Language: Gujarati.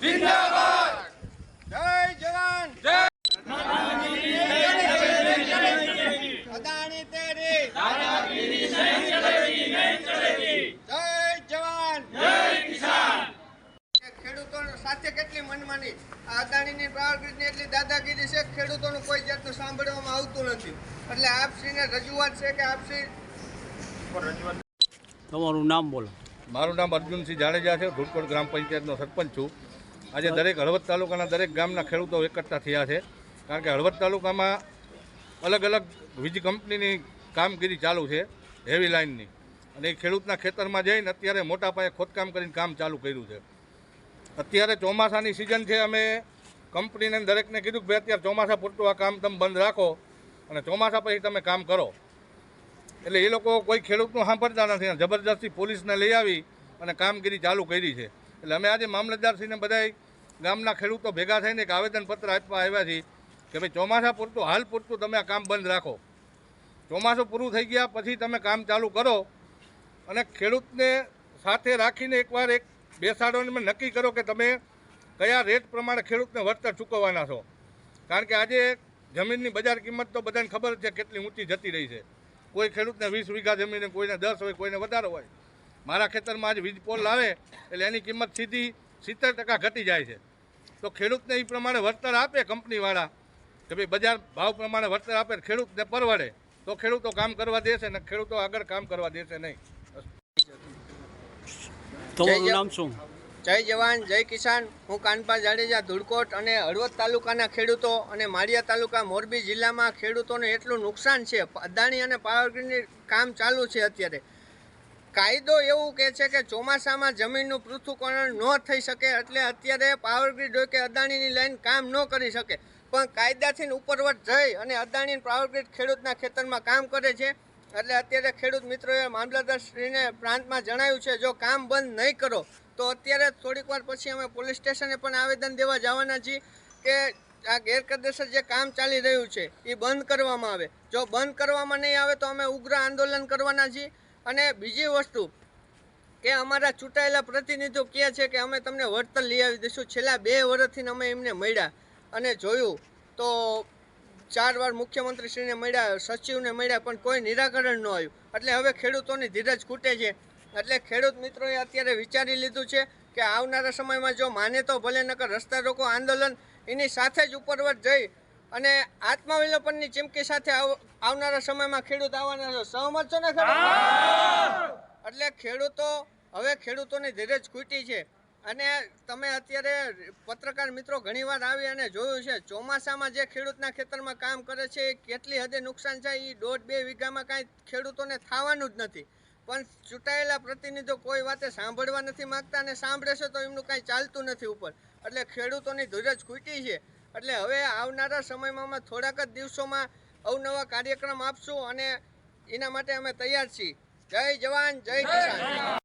જિંદાબાદ! જય જવાન! જય અદાણી તેરી! જય જવાન! જય કિસાન! ખેડૂતો સાથે કેટલી મનમાની? આ અદાણીની પાવર ગ્રીડની એટલી દાદાગીરી છે ખેડૂતોનું કોઈ જાતનું સાંભળવામાં આવતું નથી. એટલે આપશ્રીને રજૂઆત છે કે આપશ્રી તમારું નામ બોલો. મારું નામ અર્જુનસિંહ જાડેજા છે. ધૂળકોટ ગ્રામ પંચાયતનો સરપંચ છું. આજે દરેક હળવદ તાલુકાના દરેક ગામના ખેડૂતો એકઠા થયા છે. કારણ કે હળવદ તાલુકામાં અલગ અલગ વીજ કંપનીની કામગીરી ચાલુ છે હેવી લાઇનની અને એ ખેડૂતના ખેતરમાં જઈને અત્યારે મોટા પાયે ખોદકામ કરીને કામ ચાલુ કર્યું છે. અત્યારે ચોમાસાની સિઝન છે, અમે કંપનીને દરેકને કીધું કે ભાઈ અત્યારે ચોમાસા પૂરતું આ કામ તમે બંધ રાખો અને ચોમાસા પછી તમે કામ કરો. એટલે એ લોકો કોઈ ખેડૂતનું સાંભળતા નથી. અને જબરદસ્તી પોલીસને લઈ આવી અને કામગીરી ચાલુ કરી છે. એટલે અમે આજે મામલતદારશ્રીને બધાય ગામના ખેડૂતો ભેગા થઈને એક આવેદનપત્ર આપવા આવ્યા છીએ કે ભાઈ ચોમાસા પૂરતું, હાલ પૂરતું તમે આ કામ બંધ રાખો. ચોમાસું પૂરું થઈ ગયા પછી તમે કામ ચાલુ કરો અને ખેડૂતને સાથે રાખીને એકવાર એક બેસાડોને નક્કી કરો કે તમે કયા રેટ પ્રમાણે ખેડૂતને વળતર ચૂકવવાના છો. કારણ કે આજે જમીનની બજાર કિંમત તો બધાને ખબર છે કેટલી ઊંચી જતી રહી છે. કોઈ ખેડૂતને વીસ વીઘા જમીન, કોઈને દસ હોય, કોઈને વધારે હોય. મારા ખેતરમાં આજે વીજ પોલ લાવે એટલે એની કિંમત સીધી સિત્તેર ટકા ઘટી જાય છે. તો ખેડૂતને એ પ્રમાણે વળતર આપે કંપનીવાળા કે ભાઈ બજાર ભાવ પ્રમાણે વળતર આપે ખેડૂતને પરવડે તો ખેડૂતો કામ કરવા દેશે ને ખેડૂતો આગળ કામ કરવા દેશે નહીં. તમારું નામ શું? જય જવાન જય કિસાન. હું કાનપા જાડેજા ધુડકોટ અને હળવદ તાલુકાના ખેડૂતો અને માળિયા તાલુકા મોરબી જિલ્લામાં ખેડૂતોને એટલું નુકસાન છે. અદાણી અને પાવરગ્રીડની કામ ચાલુ છે અત્યારે. કાયદો એવું કહે છે કે ચોમાસામાં જમીનનું પૃથ્થકરણ ન થઈ શકે એટલે અત્યારે પાવરગ્રીડ હોય કે અદાણીની લાઈન કામ ન કરી શકે. પણ કાયદાથી ઉપરવટ જઈ અને અદાણી પાવરગ્રીડ ખેડૂતના ખેતરમાં કામ કરે છે. એટલે અત્યારે ખેડૂત મિત્રોએ મામલતદારશ્રીને પ્રાંતમાં જણાવ્યું છે, જો કામ બંધ નહીં કરો, તો અત્યારે થોડીક વાર પછી અમે પોલીસ સ્ટેશને પણ આવેદન દેવા જવાના છીએ કે આ ગેરકાયદેસર જે કામ ચાલી રહ્યું છે એ બંધ કરવામાં આવે. જો બંધ કરવામાં નહીં આવે તો અમે ઉગ્ર આંદોલન કરવાના છીએ. અને બીજી વસ્તુ કે અમારા ચૂંટાયેલા પ્રતિનિધિઓ કહે છે કે અમે તમને વળતર લઈ આવી દઈશું. છેલ્લા બે વર્ષથી અમે એમને મળ્યા અને જોયું તો ચાર વાર મુખ્યમંત્રીશ્રીને મળ્યા, સચિવને મળ્યા, પણ કોઈ નિરાકરણ ન આવ્યું. એટલે હવે ખેડૂતોની ધીરજ ખૂટે છે. એટલે ખેડૂત મિત્રોએ અત્યારે વિચારી લીધું છે કે આવનારા સમયમાં જો માને તો ભલે નકર રસ્તા રોકો આંદોલન, એની સાથે જ ઉપરવટ જઈ અને આત્મવિલોપનની ચીમકી સાથે આવ- આવનારા સમયમાં ખેડૂત આવવાના છે. સહમત છો ને ખેડૂત એટલે ખેડૂતો હવે ખેડૂતોની ધીરજ ખૂટી છે. અને તમે અત્યારે પત્રકાર મિત્રો ઘણીવાર આવી અને જોયું છે ચોમાસામાં જે ખેડૂતના ખેતરમાં કામ કરે છે એ કેટલી હદે નુકસાન છે એ દોઢ બે વીઘામાં કાંઈ ખેડૂતોને થવાનું જ નથી. પણ ચૂંટાયેલા પ્રતિનિધિઓ કોઈ વાતે સાંભળવા નથી માંગતા અને સાંભળે છે તો એમનું કાંઈ ચાલતું નથી ઉપર. એટલે ખેડૂતોની ધીરજ ખૂટી છે. એટલે હવે આવનારા સમયમાં અમે થોડાક જ દિવસોમાં અવનવા કાર્યક્રમ આપશું અને એના માટે અમે તૈયાર છીએ. જય જવાન, જય કિસાન.